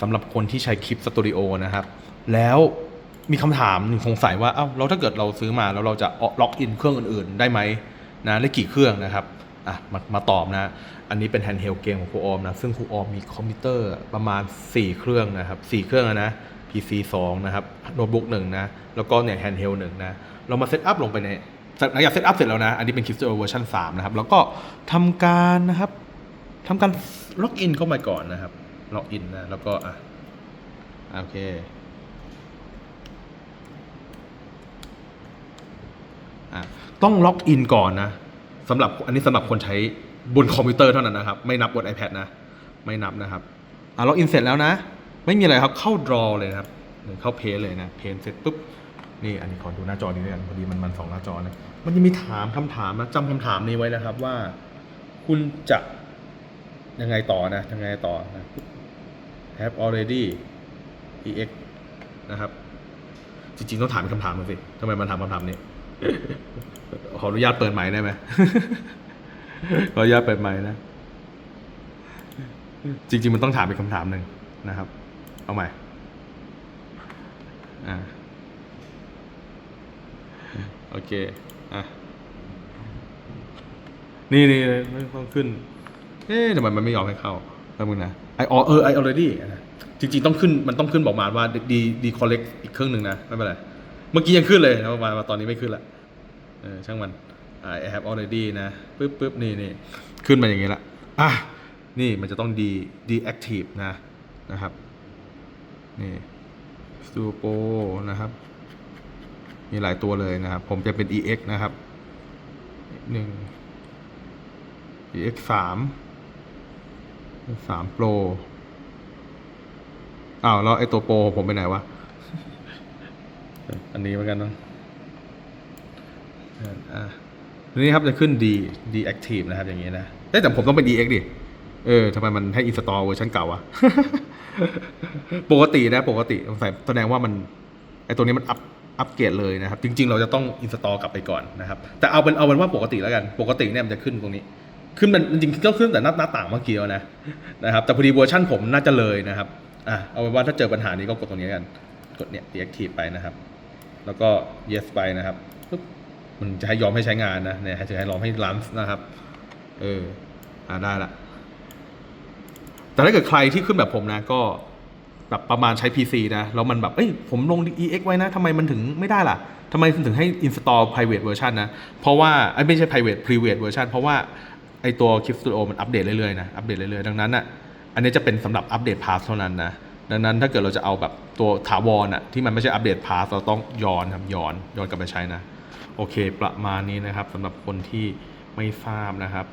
สำหรับคนที่ใช้คลิปสตูดิโอนะครับ แล้วมีคำถามหนึ่งสงสัยว่าเอ้าแล้วถ้าเกิดเราซื้อมาแล้วเราจะล็อกอินเครื่องอื่นๆ ได้ไหมนะได้กี่เครื่องนะครับอะมามาตอบนะ อันนี้เป็นแฮนด์เฮลเกมของครูออมนะ ซึ่งครูออมมีคอมพิวเตอร์ประมาณ 4 เครื่องนะครับ4เครื่องนะ PC 2 นะครับโน้ตบุ๊กหนึ่งนะ แล้วก็เนี่ยแฮนด์เฮลหนึ่งนะ เรามาเซตอัพลงไปในหลังจากเซตอัพเสร็จแล้วนะ อันนี้เป็น Kickstarter เวอร์ชัน3นะครับ แล้วก็ทำการนะครับทำการล็อกอินเข้ามาก่อนนะครับ ล็อกอินนะ แล้วก็อะโอเค อะต้องล็อกอินก่อนนะสำหรับอันนี้สำหรับคนใช้บนคอมพิวเตอร์เท่านั้นนะครับ ไม่นับบน iPad นะ ไม่นับนะครับ อะล็อกอินเสร็จแล้วนะ ไม่มีอะไรครับ เข้า draw เลยนะครับหรือเข้าเพจเลยนะ เพจเสร็จปุ๊บ นี่อันนี้ขอดูหน้าจอนี้ด้วยกันพอดีมันมันสองหน้าจอนะมันจะมีถามคำถามนะจำคำถามนี้ไว้นะครับว่า คุณจะยังไงต่อนะยังไงต่อนะ have already ex นะครับ จริงๆ ต้องถามคำถามมาสิทำไมมันถามคำถามนี้ ขออนุญาตเปิดไมค์ได้ไหมขออนุญาตเปิดไมค์นะ จริง ๆ มันต้องถามเป็นคำถามหนึ่งนะครับ เอาใหม่อ่าโอเค อะ นี่นี่ไม่ต้องขึ้น เอ๊ะทำไมมันไม่ยอมให้เข้า แป๊บนึงนะไออเออไอ already จริงๆต้องขึ้นมันต้องขึ้นบอกมาว่าดีดีคอลเลกอีกเครื่องหนึ่งนะไม่เป็นไรเมื่อกี้ยังขึ้นเลยนะประมาณว่าตอนนี้ไม่ขึ้นละเออช่างมันอ่า I have already นะปึ๊บปึ๊บนี่นี่ขึ้นมาอย่างงี้ละอะนี่มันจะต้อง de deactive นะนะครับนี่ Studio Pro นะครับ มีหลายตัวเลยนะครับ ผมจะเป็น EX นะครับหนึ่ง EX สาม สาม Pro อ้าวแล้วไอ้ตัวโปรผมไปไหนวะ อันนี้เหมือนกันเนาะอ่านี้ครับจะขึ้น D D Active นะครับ อย่างนี้นะเอ๊แต่ผมต้องเป็น DX ดิเออทำไมมันให้ install เวอร์ชันเก่าวะ ปกตินะปกติสงสัยแสดงว่ามันไอตัวนี้มันอัพอัปเกรดเลยนะครับ จริง ๆ เราจะต้อง install กลับไปก่อนนะครับ แต่เอาเป็นเอาเป็นว่าปกติแล้วกัน ปกติเนี่ยมันจะขึ้นตรงนี้ ขึ้นมันจริงก็ขึ้นแต่หน้าหน้าต่างเมื่อกี้แล้วนะนะครับแต่พอดีเวอร์ชันผมน่าจะเลยนะครับอะเอาเป็นว่าถ้าเจอปัญหานี้ก็กดตรงนี้กัน กดเนี่ย deactive ไปนะครับ แล้วก็ yes ไปนะครับปุ๊บมันจะให้ยอมให้ใช้งานนะเนี่ยจะให้ยอมให้รันนะครับเอออ่าได้ละแต่ถ้าเกิดใครที่ขึ้นแบบผมนะก็แบบประมาณใช้ PC นะ แล้วมันแบบ เอ้ย ผมลง EX ไว้นะทำไมมันถึงไม่ได้ล่ะทำไมถึงให้ install private version นะ เพราะว่าไอ้ไม่ใช่ private private version เพราะว่า ไอตัว Clip Studio มันอัปเดตเรื่อยๆนะอัปเดตเรื่อยๆดังนั้นอะอันนี้จะเป็นสำหรับอัปเดตพาสเท่านั้นนะดังนั้นถ้าเกิดเราจะเอาแบบตัวถาวรอะที่มันไม่ใช่อัปเดตพาสเราต้องย้อนครับย้อนย้อนกลับไปใช้นะโอเค ประมาณนี้นะครับสำหรับคนที่ไม่ทราบนะครับ